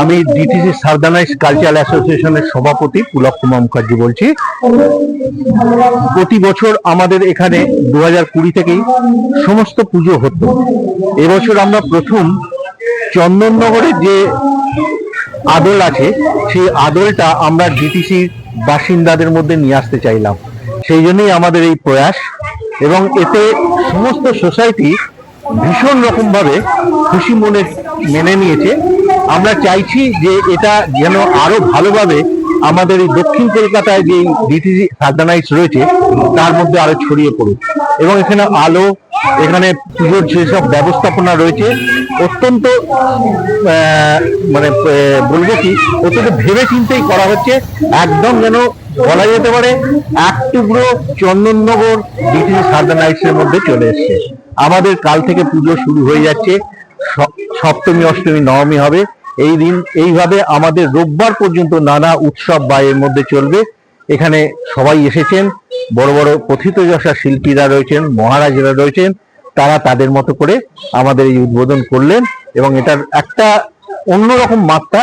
আমি DTC সারদানাইজ cultural অ্যাসোসিয়েশনের সভাপতি পুলক কুমার মুখার্জি বলছি। প্রতি বছর আমাদের এখানে দু হাজার কুড়ি থেকেই সমস্ত পুজো হতো। এবছর আমরা প্রথম চন্দননগরের যে আদল আছে, সেই আদলটা আমরা ডিটিসির বাসিন্দাদের মধ্যে নিয়ে আসতে চাইলাম। সেই জন্যই আমাদের এই প্রয়াস এবং এতে সমস্ত সোসাইটি ভীষণ রকম ভাবে খুশি মনে, মেনে নিয়েছে। আমরা চাইছি যে এটা যেন আরও ভালোভাবে আমাদের এই দক্ষিণ কলকাতায় যে ডিটিসি সার্দানাইটস রয়েছে, তার মধ্যে আরও ছড়িয়ে পড়ুক। এবং এখানে আলো, এখানে পুজোর যেসব ব্যবস্থাপনা রয়েছে, অত্যন্ত মানে বলব কি, অত্যন্ত ভেবে চিন্তেই করা হচ্ছে, একদম যেন বলা যেতে পারে, এক টুকরো চন্দননগর ডিটিসি সার্দানাইটসের মধ্যে চলে এসছে। আমাদের কাল থেকে পুজো শুরু হয়ে যাচ্ছে সপ্তমী, অষ্টমী, নবমী হবে। এই দিন এইভাবে আমাদের রোববার পর্যন্ত নানা উৎসব বা এর মধ্যে চলবে। এখানে সবাই এসেছেন, বড় বড় কথিত যশা শিল্পীরা রয়েছেন, মহারাজরা রয়েছেন, তারা তাদের মতো করে আমাদের এই উদ্বোধন করলেন এবং এটার একটা অন্যরকম মাত্রা,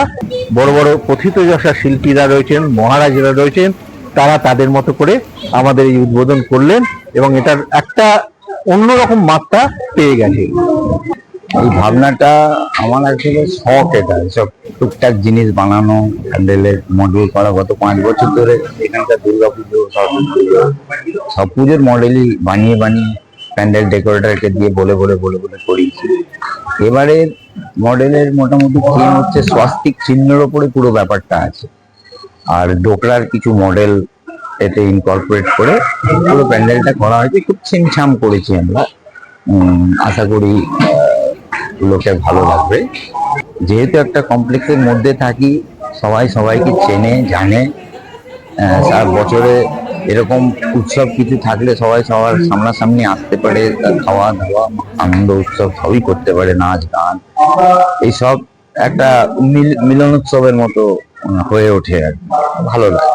বড় বড় কথিত যশা শিল্পীরা রয়েছেন, মহারাজরা রয়েছেন, তারা তাদের মতো করে আমাদের এই উদ্বোধন করলেন এবং এটার একটা অন্যরকম মাত্রা পেয়ে গেছে। এই ভাবনাটা আমার আসলে শখ এটা সব টুকটাক জিনিস বানানো প্যান্ডেলের মডেল করা। গত পাঁচ বছর ধরে এখানকার দুর্গা পুজো পুজো, সব পুজোর মডেলই বানিয়ে বানিয়ে প্যান্ডেল ডেকোরেটরকে দিয়ে বলে বলে বলে বলে করিয়েছি এবারের মডেলের মোটামুটি থিম হচ্ছে স্বাস্তিক চিহ্নের ওপরে পুরো ব্যাপারটা আছে। আর ডোকরার কিছু মডেল এতে ইনকর্পোরেট করে পুরো প্যান্ডেলটা করা হয়েছে। খুব ছিমছাম করেছি আমরা। আশা করি লোকে ভালো লাগবে যেহেতু একটা কমপ্লেক্সের মধ্যে থাকি, সবাই সবাইকে চেনে, জানে সারা বছরে এরকম উৎসব কিছু থাকলে সবাই সবার সামনাসামনি আসতে পারে খাওয়া দাওয়া আনন্দ উৎসব সবই করতে পারে, নাচ, গান, এইসব একটা মিল- মিলনোৎসবের মতো হয়ে ওঠে আর। ভালো লাগে